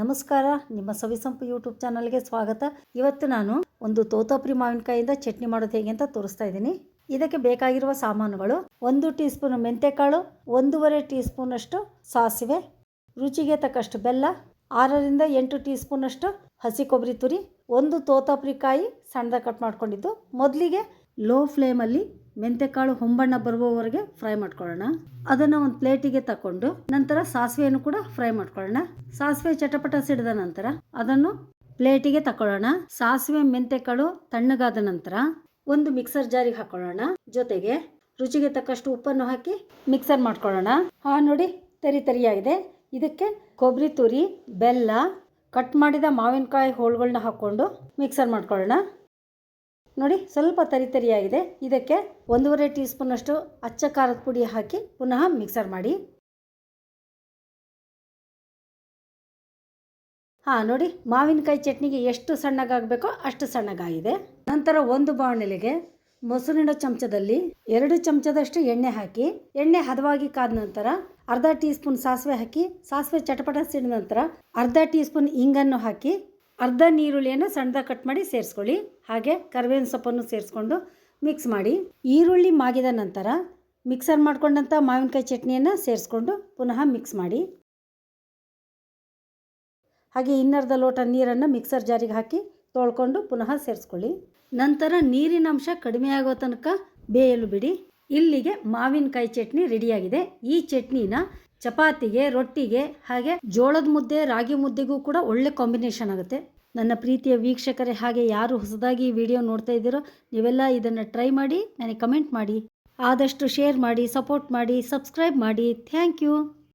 ನಮಸ್ಕಾರ, ನಿಮ್ಮ ಸವಿಸಂಪು ಯೂಟ್ಯೂಬ್ ಚಾನಲ್ಗೆ ಸ್ವಾಗತ. ಇವತ್ತು ನಾನು ಒಂದು ತೋತಾಪುರಿ ಮಾವಿನಕಾಯಿಂದ ಚಟ್ನಿ ಮಾಡೋದು ಹೇಗೆ ಅಂತ ತೋರಿಸ್ತಾ ಇದ್ದೀನಿ. ಇದಕ್ಕೆ ಬೇಕಾಗಿರುವ ಸಾಮಾನುಗಳು ಒಂದು ಟೀ ಸ್ಪೂನ್ ಮೆಂತೆಕಾಳು, ಒಂದೂವರೆ ಟೀ ಸ್ಪೂನಷ್ಟು ಸಾಸಿವೆ, ರುಚಿಗೆ ತಕ್ಕಷ್ಟು ಬೆಲ್ಲ, ಆರರಿಂದ ಎಂಟು ಟೀ ಸ್ಪೂನಷ್ಟು ಹಸಿ ಕೊಬ್ಬರಿ ತುರಿ, ಒಂದು ತೋತಾಪುರಿ ಕಾಯಿ ಸಣ್ಣದಾಗಿ ಕಟ್ ಮಾಡ್ಕೊಂಡಿದ್ದು. ಮೊದಲಿಗೆ ಲೋ ಫ್ಲೇಮಲ್ಲಿ ಮೆಂತೆಕಾಳು ಹೊಂಬಣ್ಣ ಬರುವವರೆಗೆ ಫ್ರೈ ಮಾಡ್ಕೊಳ್ಳೋಣ. ಅದನ್ನು ಒಂದು ಪ್ಲೇಟಿಗೆ ತಕೊಂಡು ನಂತರ ಸಾಸಿವೆಯನ್ನು ಕೂಡ ಫ್ರೈ ಮಾಡ್ಕೊಳ್ಳೋಣ. ಸಾಸಿವೆ ಚಟಪಟ ಸಿಡಿದ ನಂತರ ಅದನ್ನು ಪ್ಲೇಟಿಗೆ ತಕೊಳ್ಳೋಣ ಸಾಸಿವೆ, ಮೆಂತೆಕಾಳು ತಣ್ಣಗಾದ ನಂತರ ಒಂದು ಮಿಕ್ಸರ್ ಜಾರಿಗೆ ಹಾಕೊಳ್ಳೋಣ. ಜೊತೆಗೆ ರುಚಿಗೆ ತಕ್ಕಷ್ಟು ಉಪ್ಪನ್ನು ಹಾಕಿ ಮಿಕ್ಸರ್ ಮಾಡ್ಕೊಳ್ಳೋಣ. ಹಾ ನೋಡಿ ತರಿ ತರಿಯಾಗಿದೆ. ಇದಕ್ಕೆ ಕೊಬ್ಬರಿ ತುರಿ, ಬೆಲ್ಲ, ಕಟ್ ಮಾಡಿದ ಮಾವಿನಕಾಯಿ ಹೋಳುಗಳನ್ನ ಹಾಕ್ಕೊಂಡು ಮಿಕ್ಸರ್ ಮಾಡ್ಕೊಳ್ಳೋಣ. ನೋಡಿ, ಸ್ವಲ್ಪ ತರಿ ತರಿಯಾಗಿದೆ. ಇದಕ್ಕೆ ಒಂದೂವರೆ ಟೀ ಸ್ಪೂನಷ್ಟು ಅಚ್ಚ ಖಾರದ ಪುಡಿ ಹಾಕಿ ಪುನಃ ಮಿಕ್ಸರ್ ಮಾಡಿ. ಹಾಂ, ನೋಡಿ, ಮಾವಿನಕಾಯಿ ಚಟ್ನಿಗೆ ಎಷ್ಟು ಸಣ್ಣಗಾಗಬೇಕೋ ಅಷ್ಟು ಸಣ್ಣಗಾಗಿದೆ. ನಂತರ ಒಂದು ಬಾಣಲೆಗೆ ಮೊಸರಿನ ಚಮಚದಲ್ಲಿ ಎರಡು ಚಮಚದಷ್ಟು ಎಣ್ಣೆ ಹಾಕಿ, ಎಣ್ಣೆ ಹದವಾಗಿ ಕಾದ ನಂತರ ಅರ್ಧ ಟೀ ಸ್ಪೂನ್ ಸಾಸಿವೆ ಹಾಕಿ, ಸಾಸಿವೆ ಚಟಪಟ ಸಿಡಿದ ನಂತರ ಅರ್ಧ ಟೀ ಸ್ಪೂನ್ ಇಂಗನ್ನು ಹಾಕಿ ಅರ್ಧ ನೀರುಳ್ಳಿಯನ್ನು ಸಣ್ಣದಾಗಿ ಕಟ್ ಮಾಡಿ ಸೇರಿಸ್ಕೊಳ್ಳಿ. ಹಾಗೆ ಕರಿಬೇವಿನ ಸೊಪ್ಪನ್ನು ಸೇರಿಸ್ಕೊಂಡು ಮಿಕ್ಸ್ ಮಾಡಿ. ಈರುಳ್ಳಿ ಮಾಗಿದ ನಂತರ ಮಿಕ್ಸರ್ ಮಾಡಿಕೊಂಡಂಥ ಮಾವಿನಕಾಯಿ ಚಟ್ನಿಯನ್ನು ಸೇರಿಸ್ಕೊಂಡು ಪುನಃ ಮಿಕ್ಸ್ ಮಾಡಿ. ಹಾಗೆ ಇನ್ನರ್ಧ ಲೋಟ ನೀರನ್ನು ಮಿಕ್ಸರ್ ಜಾರಿಗೆ ಹಾಕಿ ತೊಳ್ಕೊಂಡು ಪುನಃ ಸೇರಿಸ್ಕೊಳ್ಳಿ. ನಂತರ ನೀರಿನ ಅಂಶ ಕಡಿಮೆ ಆಗೋ ತನಕ ಬೇಯಲು ಬಿಡಿ. ಇಲ್ಲಿಗೆ ಮಾವಿನಕಾಯಿ ಚಟ್ನಿ ರೆಡಿಯಾಗಿದೆ. ಈ ಚಟ್ನಿನ ಚಪಾತಿಗೆ, ರೊಟ್ಟಿಗೆ, ಹಾಗೆ ಜೋಳದ ಮುದ್ದೆ, ರಾಗಿ ಮುದ್ದೆಗೂ ಕೂಡ ಒಳ್ಳೆ ಕಾಂಬಿನೇಷನ್ ಆಗುತ್ತೆ. ನನ್ನ ಪ್ರೀತಿಯ ವೀಕ್ಷಕರೇ, ಹಾಗೆ ಯಾರು ಹೊಸದಾಗಿ ಈ ವಿಡಿಯೋ ನೋಡ್ತಾ ಇದ್ದೀರೋ, ನೀವೆಲ್ಲ ಇದನ್ನು ಟ್ರೈ ಮಾಡಿ, ನನಗೆ ಕಮೆಂಟ್ ಮಾಡಿ, ಆದಷ್ಟು ಶೇರ್ ಮಾಡಿ, ಸಪೋರ್ಟ್ ಮಾಡಿ, ಸಬ್ಸ್ಕ್ರೈಬ್ ಮಾಡಿ. Thank you.